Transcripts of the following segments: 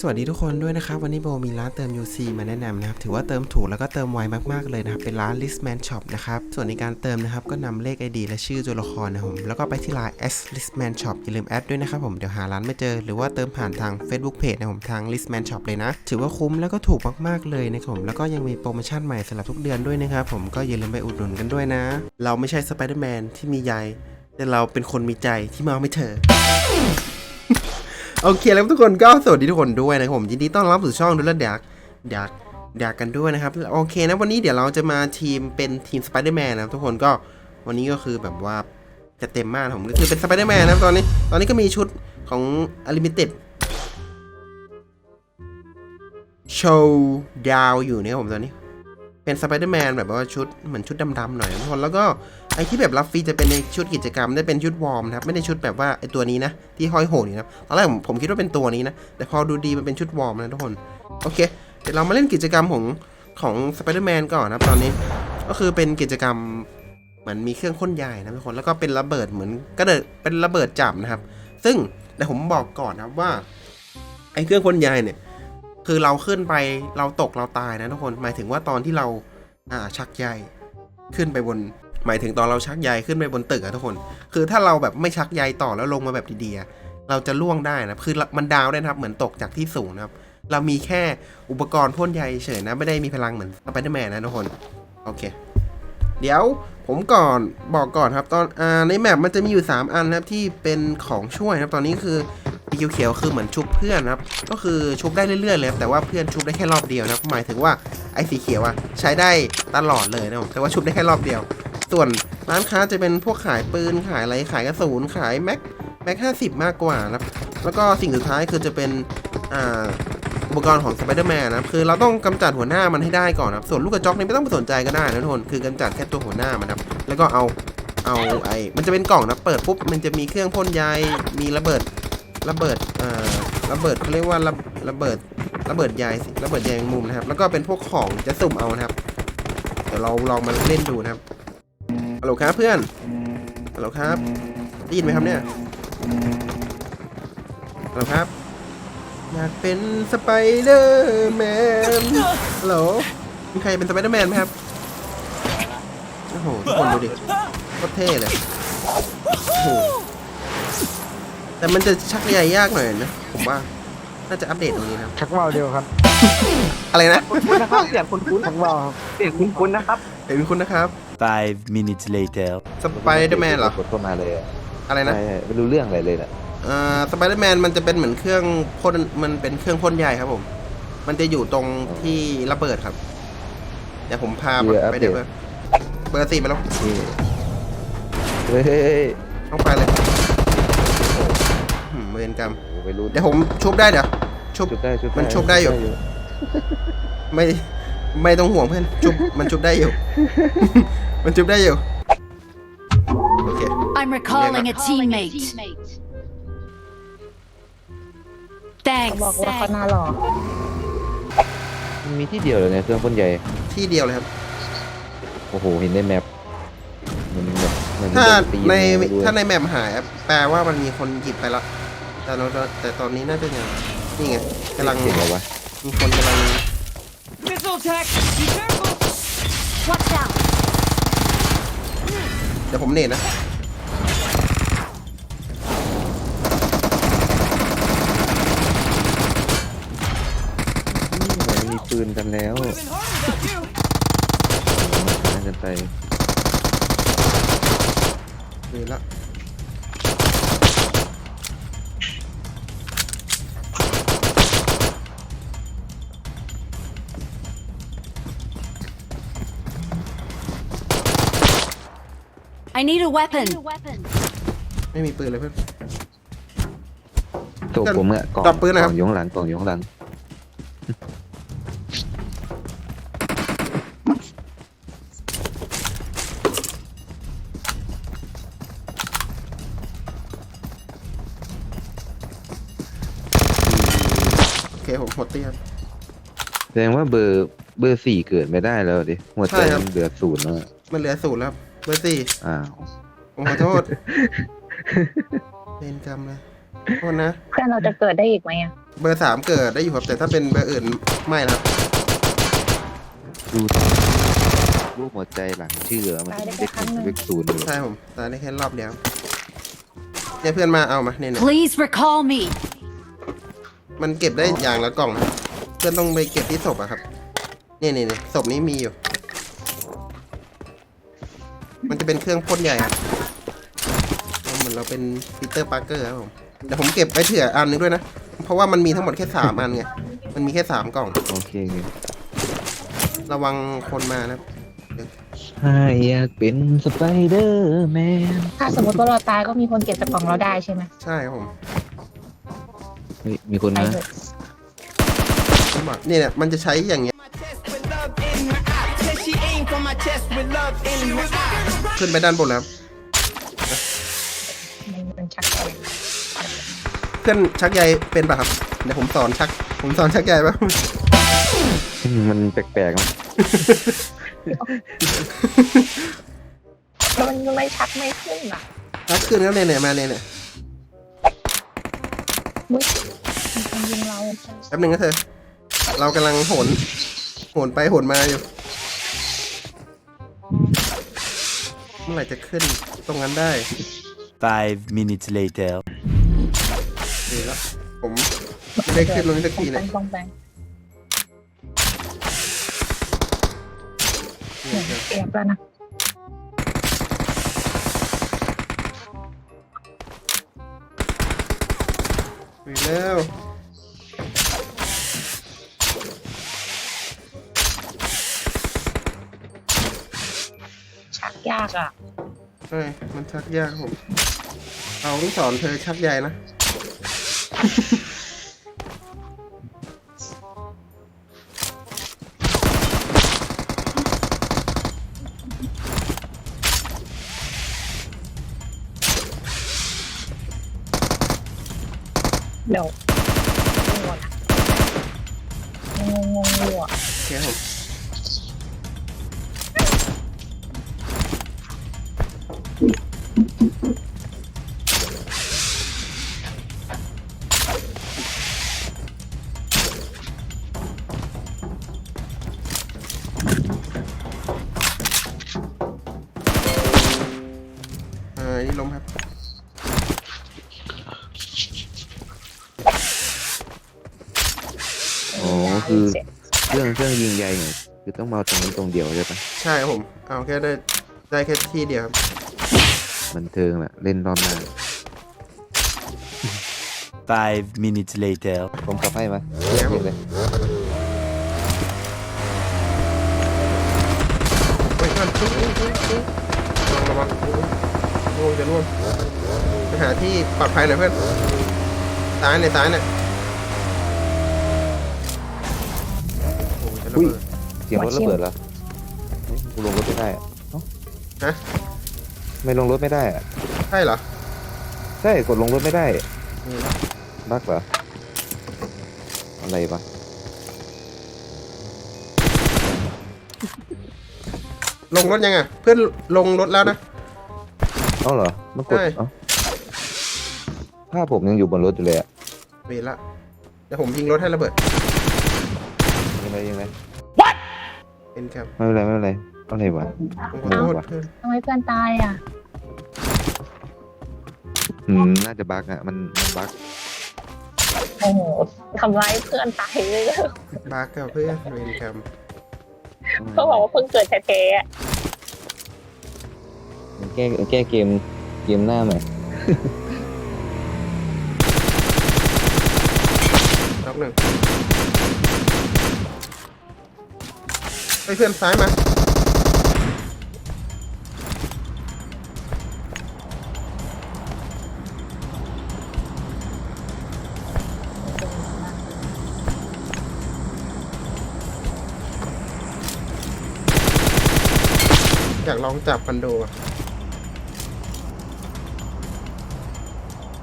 สวัสดีทุกคนด้วยนะครับ วันนี้โบมีร้านเติม UC มาแนะนำนะครับ ถือว่าเติมถูกแล้วก็เติมไวมากๆเลยนะครับ เป็นร้าน Listman Shop นะครับ ส่วนในการเติมนะครับ ก็นำเลข ID และชื่อตัวละครนะผม แล้วก็ไปที่ไลน์ S Listman Shop อย่าลืมแอดด้วยนะครับผม เดี๋ยวหาร้านไม่เจอ หรือว่าเติมผ่านทาง Facebook Page นะผม ทาง Listman Shop เลยนะ ถือว่าคุ้มแล้วก็ถูกมากๆเลยนะครับผม แล้วก็ยังมีโปรโมชั่นใหม่สำหรับทุกเดือนด้วยนะครับผม ก็อย่าลืมไปอุดหนุนกันด้วยนะ เราไม่ใช่สไปเดอร์แมนที่มีใยแต่เราเป็นคนมีใจที่มาไม่เธอ โอเคแล้วทุกคนก็สวัสดีทุกคนด้วยนะครับผมยินดีต้อนรับสู่ช่องดูแลดักดักดักกันด้วยนะครับโอเคนะวันนี้เดี๋ยวเราจะมาทีมเป็นทีมสไปเดอร์แมนนะครับทุกคนก็วันนี้ก็คือแบบว่าจะเต็มมากผมก็คือเป็นสไปเดอร์แมนนะครับตอนนี้ตอนนี้ก็มีชุดของอลิมิเต็ดโชว์ดาวอยู่นะครับผมตอนนี้ เป็นสไปเดอร์แมนแบบว่าชุดเหมือนชุดดำๆหน่อยทุกคนแล้วก็ ไอที่แบบรับฟรีจะเป็นในชุดกิจกรรมได้เป็นชุดวอร์มนะครับไม่ได้ชุดแบบว่าไอตัวนี้นะที่ห้อยโหนอยู่นะตอนแรกผมผมคิดว่าเป็นตัวนี้นะแต่พอดูดีมันเป็นชุดวอร์มนะทุกคนโอเคเดี๋ยวเรามาเล่นกิจกรรมของของสไปเดอร์แมนก่อนนะครับตอนนี้ก็คือเป็นกิจกรรมเหมือนมีเครื่องพ่นใหญ่นะทุกคนแล้วก็เป็นระเบิดเหมือนก็เดิเป็นระเบิดจับนะครับ ซึ่งแต่ผมบอกก่อนนะครับว่าไอเครื่องพ่นใหญ่เนี่ยคือเราขึ้นไปเราตกเราตายนะทุกคนหมายถึงว่าตอนที่เราอ่าชักใยขึ้นไปบน หมายถึงตอนเราชักใยขึ้นไปบนตึกอะทุกคน คือถ้าเราแบบไม่ชักใยต่อแล้วลงมาแบบดีๆเราจะล่วงได้นะคือมันดาวได้นะครับ เหมือนตกจากที่สูงนะครับ เรามีแค่อุปกรณ์พ่นใยเฉยนะ ไม่ได้มีพลังเหมือนสไปเดอร์แมนนะทุกคน โอเค เดี๋ยวผมก่อนบอกก่อนครับ ตอนอในแมปมันจะมีอยู่ 3 อันนะครับที่เป็นของช่วยนะครับ ตอนนี้คือสีเขียวๆคือเหมือนชุบเพื่อนนะครับ ก็คือชุบได้เรื่อยๆเลยแต่ว่าเพื่อนชุบได้แค่รอบเดียวนะครับหมายถึงว่าไอ้สีเขียวอะใช้ได้ตลอดเลยนะแต่ว่าชุบได้แค่รอบเดียว ส่วนร้านค้าจะเป็นพวกขายปืนขายอะไรขายกระสุนขายแม็กแม็กห้าสิบมากกว่านะครับแล้วก็สิ่งสุดท้ายคือจะเป็นอ่าอุปกรณ์ของสไปเดอร์แมนนะครับคือเราต้องกำจัดหัวหน้ามันให้ได้ก่อนนะครับ ส่วนลูกกระจอกนี่ไม่ต้องไปสนใจก็ได้นะทุกคนคือกำจัดแค่ตัวหัวหน้ามันนะครับแล้วก็เอาเอาไอ้มันจะเป็นกล่องนะเปิดปุ๊บมันจะมีเครื่องพ่นใยมีระเบิดระเบิดเอ่อระเบิดเขาเรียกว่าระระเบิดระเบิดยสิระเบิดยแมงมุมนะครับ แล้วก็เป็นพวกของจะสุ่มเอานะครับเดี๋ยวเราลองมาเล่นดูนะครับ ฮัลโหลครับเพื่อนฮัลโหลครับได้ยินไหมครับเนี่ยฮัลโหลครับอยากเป็นสไปเดอร์แมนฮัลโหลมีใครเป็นสไปเดอร์แมนไหมครับโอ้โหทุกคนดูดิโคตรเท่เลยโอ้โหแต่มันจะชักใหญ่ยากหน่อยนะผมว่าน่าจะอัปเดตตรงนี้นะครับชักว่าวเดียวครับ อะไรนะ คุณนะครับเสียงคุณคุณชักว่าวครับเสียงคุณคุณนะครับเห็นคุณนะครับ Five minutes later. สไปเดอร์แมนเหรอกดเข้ามาเลยอะอะไรนะ ใช่ใช่ไม่รู้เรื่องอะไรเลยน่ะอ่าสไปเดอร์แมนมันจะเป็นเหมือนเครื่องพ่นมันเป็นเครื่องพ่นใหญ่ครับผม มันจะอยู่ตรงที่ระเบิดครับ เดี๋ยวผมพาไปเดี๋ยวเบอร์สี่ไปแล้วนี่เฮ้ยเฮ้ยเฮ้ยต้องไปเลยโอ้โหเวรกรรม โอ้ไม่รู้เดี๋ยวผมชุบได้เดี๋ยวชุบ ชุบได้ชุบได้มันชุบได้อยู่ ไม่ไม่ต้องห่วงเพื่อนชุบมันชุบได้อยู่ มันชุบได้อยู่ โอเค I'm recalling a teammate. บอก Thanks. ว่าเขาหน้าหล่อมันมีที่เดียวเลยเนี่ยเครื่องพ่นใหญ่ที่เดียวเลยครับ โอ้โหเห็นในแมปมันแบบมันถ้าโดตีในไม่รู้ถ้าในแมปหายแปลว่ามันมีคนหยิบไปแล้วแต่เราแต่ตอนนี้น่าจะยังนี่ไงกำลังเสียงอะไรวะมีคนกำลัง missile attack. Be careful. Watch out. เดี๋ยวผมเน็ตนะมันมีปืนกันแล้ว Would have been harder without you. หากันไปเน็ตละ I need a weapon. ไม่มีปืนเลยเพื่อน ตัวผมอะกล่องจับปืนนะครับ กล่องอยข้างหลังกล่องอยข้างหลังโอเคผมหัวเตี้ย แสดงว่าเบอร์เบอร์สี่เกิดไม่ได้แล้วดิหัวใจใช่ครับ มันเหลือศูนย์แล้วอะมันเหลือศูนย์แล้วครับ เบอร์สี่อ้าวผมขอโทษ เล่นกรรมเลยโทษนะ เพื่อนเราจะเกิดได้อีกไหมอะเบอร์สามเกิดได้อยู่ครับ แต่ถ้าเป็นเบอร์อื่นไม่นะครับ ดูตอนรูปหัวใจหลังชื่ออะมันจะมีเลขหนึ่งเลขศูนย์อยู่ใช่ผมตายได้แค่รอบเดียวเนี่ยเพื่อนมาเอามาเนี่ยเนี่ย Please recall me. มันเก็บได้อย่างละกล่องนะเพื่อนต้องไปเก็บที่ศพอะครับ เนี่ยเนี่ยเนี่ยศพนี้มีอยู่ จะเป็นเครื่องพ่นใหญ่ครับเหมือนเราเป็นปีเตอร์ปาร์เกอร์ครับผมเดี๋ยวผมเก็บไว้เผื่ออันหนึงด้วยนะ เพราะว่ามันมีทั้งหมดแค่สามอันไง มันมีแค่สามกล่อง โอเคไงระวังคนมานะครับถ้าอยากเป็นสไปเดอร์แมนถ้าสมมติว่าเราตายก็มีคนเก็บจากกล่องเราได้ใช่ไหมใช่ครับผมเฮ้ยมีคนไปมาเถอะผมบอกเนี่ยเนี่ยมันจะใช้อย่างเงี้ย With love in her eye. Said she aim for my chest with love in her eye. ขึ้นไปด้านบนแล้วมันมันชักอะไรเพื่อนชักใยเป็นป่ะครับ เดี๋ยวผมสอนชัก ผมสอนชักใยป่ะอืมมันแปลกๆนะแล้วมันไม่ชักไม่ขึ้นอะชักขึ้นแล้วเนี่ยเนี่ยมาเนี่ยเนี่ยมุ้ยมีคนยิงเราแป๊บหนึงนะเธอ เรากำลังโหนโหนไปโหนมาอยู่ มื่อไหร่จะขึ้นตรงนั้นได้ Five minutes later. ดีแล้วผมไม่ได้ขึ้นตรงนี้สักทีป้เนี่อยงป้องแบงเนี่ยครับเอียบแล้วนะไปแล้วากอะใช่มันชักยากครับผม เอาต้องสอนเธอชักใหญ่นะ เครื่องเครื่องยิงใยเนี่ยคือต้องมาตรงนี้ตรงเดียวใช่ปะใช่ครับผมเอาแค่ได้ได้แค่ที่เดียวครับบันเทิงแหละเล่นรอบหน้า Five minutes later. ผมขับให้มาครับผมเลยเฮ้ยเพื่อนปึ๊บปึ๊บปึ๊บปึ๊บระวังระวังร่วงจะร่วงไปหาที่ปลอดภัยหน่อยเพื่อนซ้ายในอยซ้ายเนี่ย อ้ยจะระอุ้ยเบิดเสียงรถระเบิดเหรอเฮ้ยกูลงรถไม่ได้อะเอ้าฮะ ไม่ลงรถไม่ได้อะใช่เหรอใช่กดลงรถไม่ได้นี่ละบั๊กเหรอ อะไรปะลงรถยังอะเพื่อนลงรถแล้วนะ เอ้าเหรอ มันกดใช่ เอ้าภาพผมยังอยู่บนรถอยู่เลยอะเวรละเดี๋ยวผมยิงรถให้ระเบิดยังไงยังไง เป็นครับไม่เป็นไรไม่เป็นไรอะไรวะผมขอโทษเพื่อนทำไมเพื่อนตายอะอืมน่าจะบั๊กอะมันมันบั๊กโอ้โหทำร้ายเพื่อนตายเลยบาร์กับเพื่อนเวรกรรมเขาบอกว่าเพิ่งเกิดแท้ๆอะแก้แก้เกมเกมหน้าใหม่ รอบหนึ่ง เฮ้ยเพื่อนซ้ายมา อยากลองจับคอนโดอะ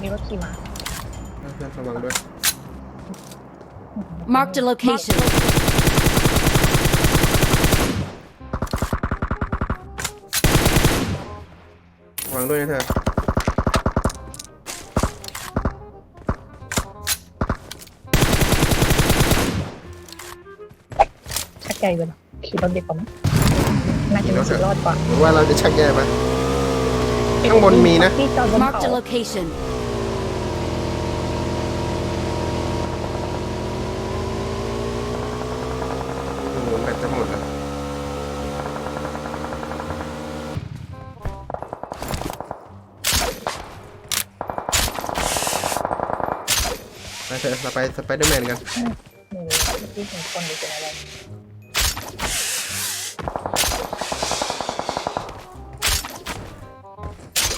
มีรถขี่มาเพื่อนระวังด้วย Marked a location. วังด้วยนะเธอชักใหญ่เลยขี่รถเด็กก่ามน่าจะสิทรอดกว่า หรือว่าเราจะชักแย่ไหมข้างบนมีนะ Marked a location. เราไปสไปเดอร์แมนกันหนูที่เห็นคนหรือเป็นอะไร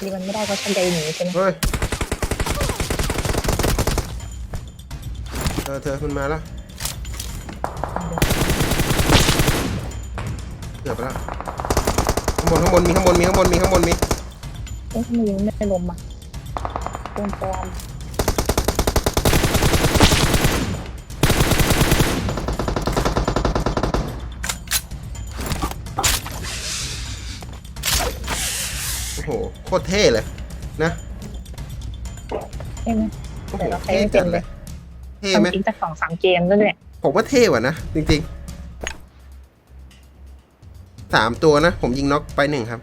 ดีมันไม่ได้เพราะชันใจหนีใช่ไหมเฮ้ยเธอเธอคุณมาแล้วเกือบแล้วข้างบนข้างบนมีข้างบนมีข้างบนมีข้างบนมีเอ๊ะทำไมยังไม่ได้ลมอะปลอมปลอม โอ้โหโคตรเท่เลยนะใช่ไหมโอ้โหแต่เราใช้เท่ไม่เป็จันดเลเลยยเท่ไหมทำจริงจากสองสามเกมแล้วเนี่ยผมว่าเท่กว่านะจริงๆสามตัวนะ ผมยิงน็อกไปหนึ่งครับ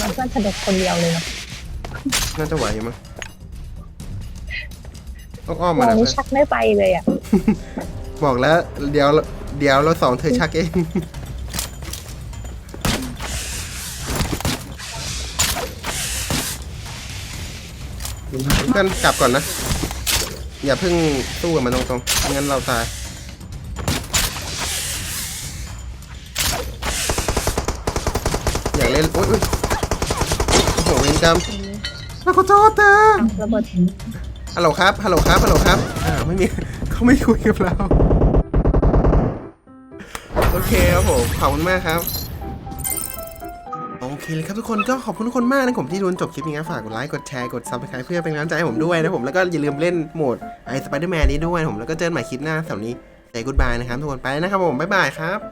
มันเพื่อนเสด็จคนเดียวเลยเนาะน่าจะไหวอยู่มั้ง ต้องอ้อมมมาองแล้วนี่ชักไม่ไปเลยอะบอกแล้ว เดี๋ยวเดี๋ยวเราสองเธอชักเอง เพื่อนกลับก่อนนะ อย่าเพิ่งสู้กับมันตรงๆไม่งั้นเราตาย อยากเล่นโอ๊ยอุ๊ยโอ้โหเวรกรรมแล้วก็โทษเธอระเบิด ฮัลโหลครับ ฮัลโหลครับ ฮัลโหลครับอ่าไม่มีเขาไม่คุยกับเรา โอเคครับผม ขอบคุณมากครับ โอเคเลยครับทุกคนก็ขอบคุณทุกคนมากนะผมที่ดูจนจบคลิปนี้นะฝากกดไลค์ กดแชร์ กด subscribe เพื่อเป็นกำลังใจให้ผมด้วยนะผม แล้วก็อย่าลืมเล่นโหมดไอสไปเดอร์แมนนี้ด้วยนะผม แล้วก็เจอกันใหม่คลิปหน้าเสาร์นี้ใจกูดบายนะครับทุกคน ไปนะครับผม บ๊ายบายครับ